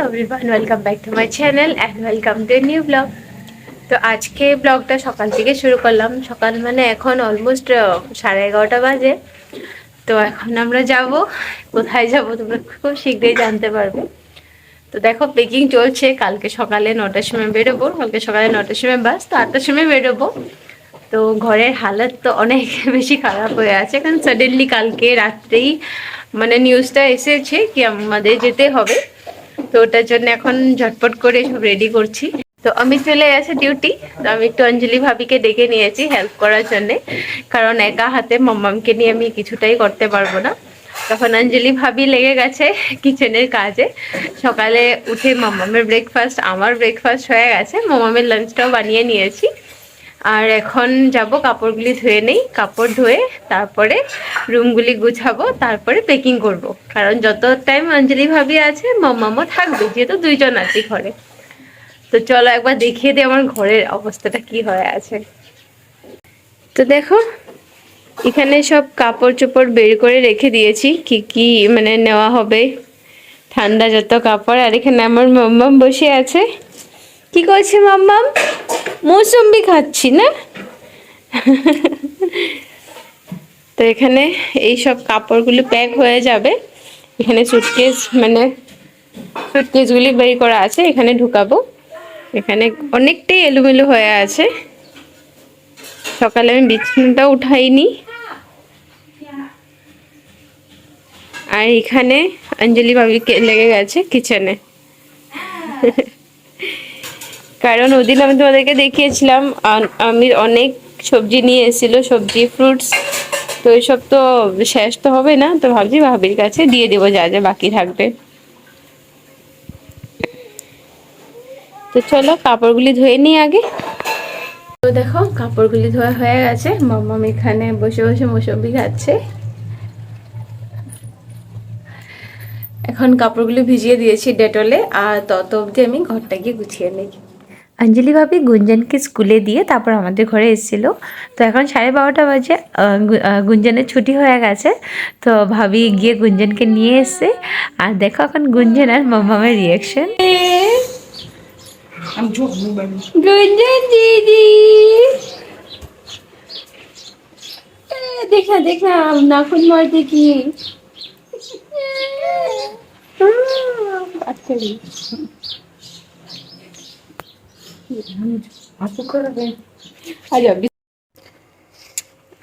Everyone welcome back to my channel and welcome to new blog তো আজকে ব্লগটা সকাল থেকে শুরু করলাম। সকাল মানে এখন অলমোস্ট সাড়ে এগারোটা বাজে। তো এখন আমরা যাব। কোথায় যাব তোমরা খুব শীঘ্রই জানতে পারবে। তো দেখো পেকিং চলছে। কালকে সকালে নটার সময় বেরোবো। কালকে সকালে নটার সময় বাস তো আটটার সময় বেরোবো। তো ঘরের হালত তো অনেক বেশি খারাপ হয়ে আছে। কারণ সাডেনলি কালকে রাত্রেই মানে নিউজটা এসেছে কি আমাদের যেতে হবে। তো ওটার জন্য এখন ঝটপট করে সব রেডি করছি। তো আমি চলে গেছে ডিউটি তো আমি একটু অঞ্জলি ভাবিকে ডেকে নিয়েছি হেল্প করার জন্যে। কারণ একা হাতে মাম্মামকে নিয়ে আমি কিছুটাই করতে পারব না। তখন অঞ্জলি ভাবি লেগে গেছে কিচেনের কাজে। সকালে উঠে মাম্মামের ব্রেকফাস্ট আমার ব্রেকফাস্ট হয়ে গেছে। মাম্মামের লাঞ্চটাও বানিয়ে নিয়েছি। আর এখন যাব, কাপড়গুলি ধুয়ে নেই, কাপড় ধুয়ে তারপরে রুমগুলি গুছাবো, তারপরে পেকিং করব। কারণ যত টাইম অঞ্জলি ভাবি আছে মাম্মামও থাকবে, যেহেতু দুইজন আছি ঘরে। তো চলো একবার দেখিয়ে দিই আমার ঘরের অবস্থাটা কি হয়ে আছে। তো দেখো, এখানে সব কাপড় চোপড় বের করে রেখে দিয়েছি, কি কি মানে নেওয়া হবে। ঠান্ডা যত কাপড়, আর এখানে আমার মাম্মাম বসে আছে। কি করছে মাম্মাম? মৌসুম্বি খাচ্ছি, না? তো এখানে এই সব কাপড়গুলি প্যাক হয়ে যাবে। এখানে সুটকেস মানে সুটকেসগুলি বের করা আছে, এখানে ঢুকাবো। এখানে অনেকটাই এলোমেলো হয়ে আছে। সকালে আমি বিছানাটা উঠাইনি। আর এখানে অঞ্জলি ভাবি লেগে গেছে কিচেনে কারণ ওদিন আমি তোমাদেরকে দেখিয়েছিলাম আমি অনেক সবজি নিয়ে এসেছিল, সবজি ফ্রুটস তো এইসব তো শেষ তো হবে না, তো ভাবছি ভাবির কাছে দিয়ে দেবো যা যা বাকি থাকবে। তো চলো কাপড়গুলি ধুয়ে নিই আগে। তো দেখো, কাপড়গুলি ধোয়া হয়ে গেছে, মাম্মাম এখানে বসে বসে মৌসম্বি খাচ্ছে। এখন কাপড়গুলো ভিজিয়ে দিয়েছি ডেটলে, আর তত অবধি আমি ঘরটা গিয়ে গুছিয়ে নিই। অঞ্জলি ভাবি গুঞ্জনকে স্কুলে দিয়ে তারপর আমাদের ঘরে এসেছিল। তো এখন সাড়ে বারোটা বাজে গুঞ্জনের ছুটি হয়ে গেছে। তো ভাবি গিয়ে গুঞ্জনকে নিয়ে এসে আর দেখো এখন গুঞ্জন আর মামামের রিয়াকশন গুঞ্জন দিদি। দেখা দেখা নাখুন মার দেখি। বাচ্চারি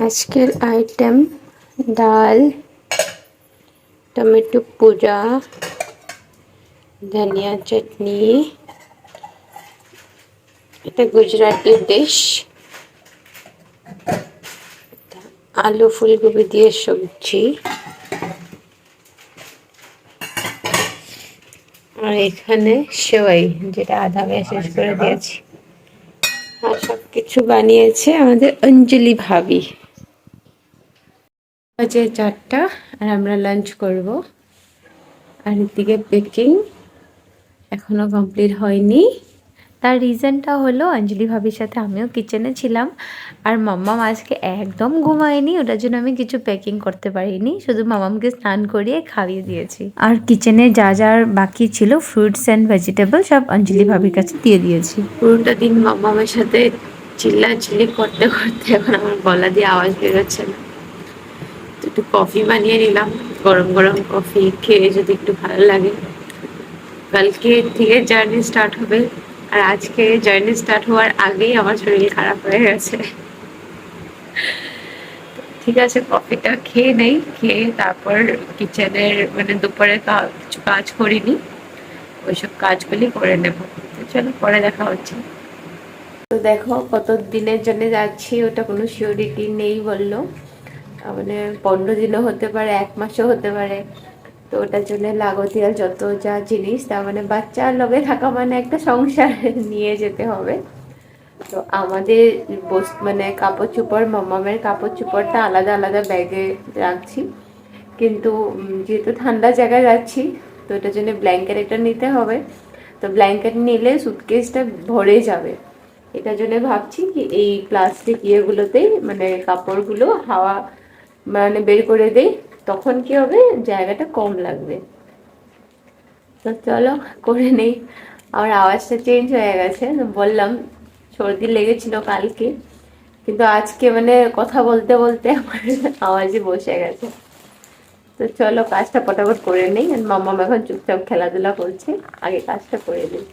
আজকের আইটেম ডাল টমেটো পোড়া ধনিয়া চাটনি এটা গুজরাটি ডিশ আলু ফুলকপি দিয়ে সবজি আর এখানে সেওয়াই যেটা আধা শেষ করে দিয়েছি। আর সব কিছু বানিয়েছে আমাদের অঞ্জলি ভাবি। বাজে চারটা আর আমরা লাঞ্চ করব। আর এদিকে পেকিং এখনও কমপ্লিট হয়নি। তার রিজনটা হলো, অঞ্জলি ভাবির সাথে আমিও কিচেনে ছিলাম। আর মাম্মাম আজকে একদম ঘুমায়নি, ওটার জন্য আমি কিছু প্যাকিং করতে পারিনি। শুধু মামামকে স্নান করিয়ে খাইয়ে দিয়েছি। আর কিচেনে যা যা বাকি ছিল ফ্রুটস অ্যান্ড ভেজিটেবল সব অঞ্জলি ভাবির কাছে দিয়ে দিয়েছি। পুরোটা দিন মামামের সাথে চিল্লা চিল্লি করতে করতে এখন আমার গলা দিয়ে আওয়াজ বেরোচ্ছে না। তো একটু কফি বানিয়ে নিলাম, গরম গরম কফি খেয়ে যদি একটু ভালো লাগে। কালকে থেকে জার্নি স্টার্ট হবে। আর আজকে জার্নি স্টার্ট হওয়ার আগেই আমার শরীর খারাপ হয়ে গেছে। ঠিক আছে কফিটা খেয়ে নেই, খেয়ে তারপর কিচেনের মানে দুপুরে কিছু কাজ করিনি। ওইসব কাজগুলি করে নেব। চলো, পরে দেখা হচ্ছে। তো দেখো, কত দিনের জন্য যাচ্ছি, ওটা কোনো সিওরিটি নেই বলল। মানে পনেরো দিনও হতে পারে, এক মাসও হতে পারে। তো ওটার জন্য লাগতিয়াল যত যা জিনিস, তার মানে বাচ্চার লগে থাকা মানে একটা সংসার নিয়ে যেতে হবে। তো আমাদের মানে কাপড় চোপড়, মামামের কাপড় চোপড়টা আলাদা আলাদা ব্যাগে রাখছি। কিন্তু যেহেতু ঠান্ডা জায়গায় যাচ্ছি তো ওটার জন্য ব্ল্যাঙ্কেট এটা নিতে হবে। তো ব্ল্যাঙ্কেট নিলে সুটকেসটা ভরে যাবে। এটার জন্য ভাবছি কি এই প্লাস্টিক ইয়েগুলোতেই মানে কাপড়গুলো হাওয়া মানে বের করে দেই। তখন কি হবে? জায়গাটা কম লাগবে। তো চলো, করে নেই। আমার আওয়াজটা চেঞ্জ হয়ে গেছে। বললাম, সর্দি লেগেছিল কালকে। কিন্তু আজকে মানে কথা বলতে বলতে আমার আওয়াজই বসে গেছে। তো চলো, কাজটা পটাপট করে নেই। মাম্মাম এখন চুপচাপ খেলাধুলা করছে। আগে কাজটা করে নিই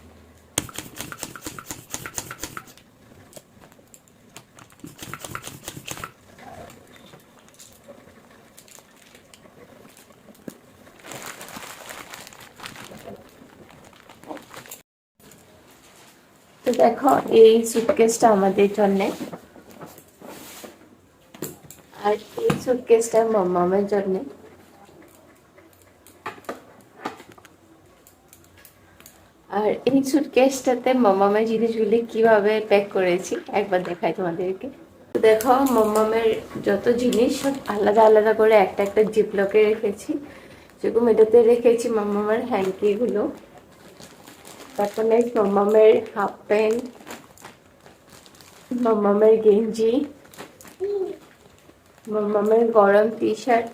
দেখো, এই সুটকেসটা আমাদের জন্যে। আর এই সুটকেসটা মাম্মামের জন্যে। আর এই সুটকেসটাতে মাম্মামের জিনিসগুলি কীভাবে প্যাক করেছি, একবার দেখাই তোমাদেরকে। দেখো মাম্মামের যত জিনিস, সব আলাদা আলাদা করে একটা একটা জিপলকে রেখেছি। যেরকম এটাতে রেখেছি মাম্মামের হ্যাঙ্কিগুলো তারপর নেক্সট মাম্মামের হাফ প্যান্ট মাম্মামের গেঞ্জি মাম্মামের গরম টি শার্ট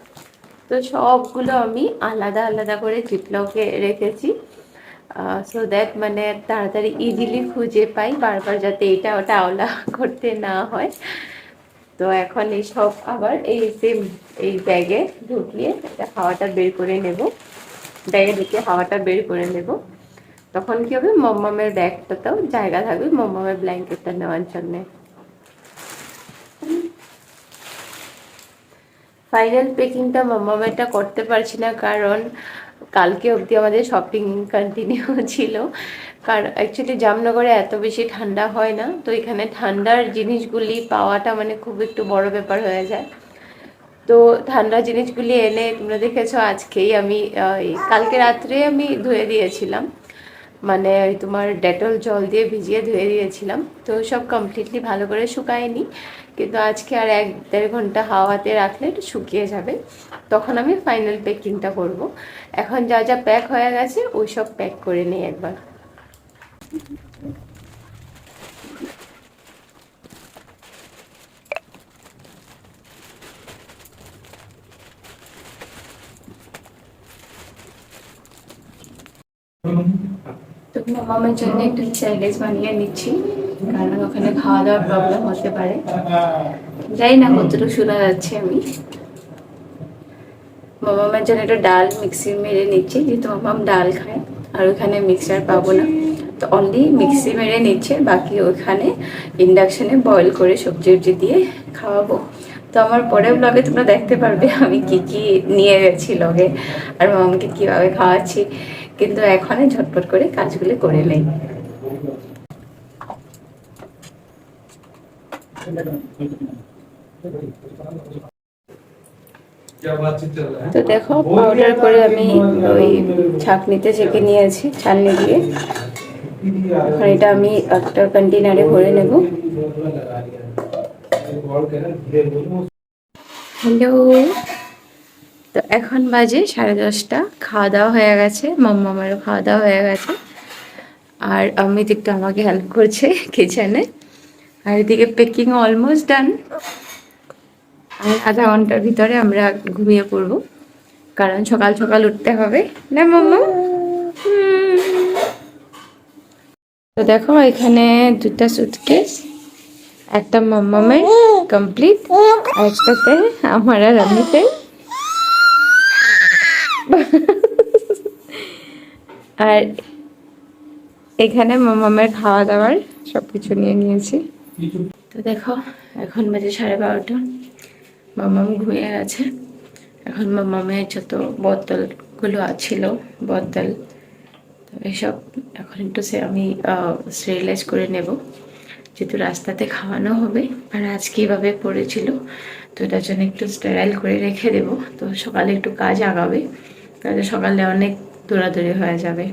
তো সবগুলো আমি আলাদা আলাদা করে জিপলকে রেখেছি। সো দ্যাট মানে তাড়াতাড়ি ইজিলি খুঁজে পাই। বারবার যাতে এটা ওটা আওলা করতে না হয়। তো এখন এই সব আবার এই সেম এই ব্যাগে ঢুকিয়ে হাওয়াটা বের করে নেব। ব্যাগে ঢুকিয়ে হাওয়াটা বের করে নেব। তখন কি হবে? মম্মামের ব্যাগটাতেও জায়গা থাকবে মম্মামের ব্ল্যাঙ্কেটটা নেওয়ার জন্যে। ফাইনাল পেকিংটা মাম্মামেরটা করতে পারছি না, কারণ কালকে অবধি আমাদের শপিং কন্টিনিউ ছিল। কারণ অ্যাকচুয়ালি জামনগরে এত বেশি ঠান্ডা হয় না, তো এখানে ঠান্ডার জিনিসগুলি পাওয়াটা মানে খুব একটু বড় ব্যাপার হয়ে যায়। তো ঠান্ডা জিনিসগুলি এনে তোমরা দেখেছ, আজকেই আমি কালকে রাত্রে আমি ধুয়ে দিয়েছিলাম। মানে তোমার ডেটল জল দিয়ে ভিজিয়ে ধুয়ে দিয়েছিলাম। তো সব কমপ্লিটলি ভালো করে শুকায়নি। কিন্তু আজকে আর এক দেড় ঘণ্টা হাওয়াতে রাখলে একটু শুকিয়ে যাবে। তখন আমি ফাইনাল প্যাকিংটা করব। এখন যা যা প্যাক হয়ে গেছে, ওই সব প্যাক করে নিই একবার। তো মামার জন্য একটু স্যান্ডউইচ বানিয়ে নিচ্ছি, কারণ ওখানে খাওয়া দাওয়ার প্রবলেম হতে পারে। যাই না কতটুকু শোনা যাচ্ছে আমি। মামার জন্য একটা ডাল মিক্সি মেরে নিচ্ছি, যেহেতু মামাম ডাল খায়, আর ওখানে মিক্সার পাবো না। তো অনলি মিক্সি মেরে নিচ্ছে, বাকি ওখানে ইন্ডাকশনে বয়েল করে সবজি উবজি দিয়ে খাওয়াবো। তো আমার পরের ব্লগে তোমরা দেখতে পারবে আমি কি কি নিয়ে গেছি লগে আর মামাকে কীভাবে খাওয়াচ্ছি। কিন্তু এখনই ঝটপট করে কাজগুলো করে নেই। তো দেখো পাউডার করে আমি ওই ছাঁকনিতে ছেঁকে নিয়েছি ছাননি দিয়ে। এখন এটা আমি একটা কন্টেনারে ভরে নেব। হ্যালো তো এখন বাজে সাড়ে দশটা খাওয়া দাওয়া হয়ে গেছে, মাম্মামারও খাওয়া দাওয়া হয়ে গেছে। আর অমিত একটু আমাকে হেল্প করছে কিচেনে আর এদিকে পেকিং অলমোস্ট ডান আর আধা ঘণ্টার ভিতরে আমরা ঘুমিয়ে পড়ব। কারণ সকাল সকাল উঠতে হবে। না, মাম্মা? তো দেখো, এখানে দুটা সুটকেস একটা মাম্মামের কমপ্লিট একটাতে আমার আর আমিতে আর এখানে মামামের খাওয়া দাওয়ার সব কিছু নিয়ে নিয়েছি। তো দেখো, এখন বাজে সাড়ে বারোটা। মামাম ঘুমিয়ে গেছে। এখন মামামের যত বোতলগুলো আছিল, বোতল, তো এসব এখন একটু সে আমি স্টেরিলাইজ করে নেব। যেহেতু রাস্তাতে খাওয়ানো হবে, আর আজকে এভাবে পড়েছিল, তো এটার জন্য একটু স্টেরাইল করে রেখে দেব। তো সকালে একটু কাজ আগাবে। তাহলে সকালে অনেক দৌড়াদৌড়ি হয়ে যাবে।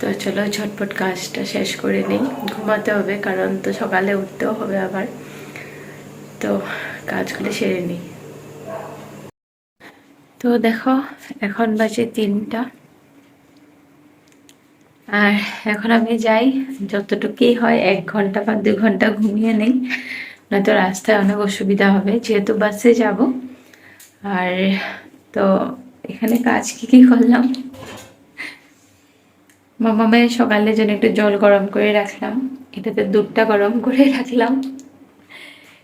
তো চলো ঝটপট কাজটা শেষ করে নিই। ঘুমাতে হবে, কারণ তো সকালে উঠতেও হবে আবার। তো কাজগুলো সেরে নিই। তো দেখো, এখন বাজে তিনটা। আর এখন আমি যাই, যতটুকুই হয় এক ঘণ্টা বা দু ঘণ্টা ঘুমিয়ে নেই। নয়তো রাস্তায় অনেক অসুবিধা হবে, যেহেতু বাসে যাব। আর তো এখানে কাজ কি কি করলাম? মামামের সকালের জন্য একটু জল গরম করে রাখলাম, এটাতে দুধটা গরম করে রাখলাম।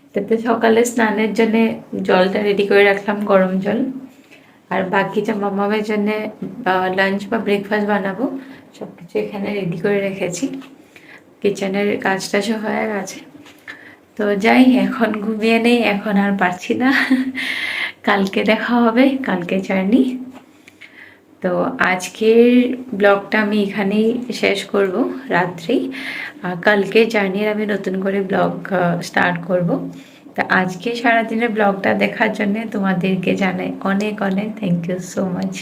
এটাতে সকালে স্নানের জন্য জলটা রেডি করে রাখলাম, গরম জল। আর বাকিটা মামামের জন্য লাঞ্চ বা ব্রেকফাস্ট বানাবো সব কিছু এখানে রেডি করে রেখেছি। কিচেনের কাজ টাজও হয়ে গেছে। তো যাই, এখন ঘুমিয়ে নেই, এখন আর পারছি না। কালকে দেখা হবে, কালকে জার্নি তো আজকের ব্লগটা আমি এখানেই শেষ করব, রাত্রি। কালকে জার্নির আমি নতুন করে ব্লগ স্টার্ট করব। তা আজকে সারাদিনের ব্লগটা দেখার জন্য তোমাদেরকে জানাই অনেক অনেক থ্যাংক ইউ সো মাচ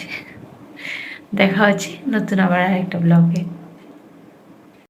দেখা হচ্ছে নতুন আবার আরেকটা ব্লগে।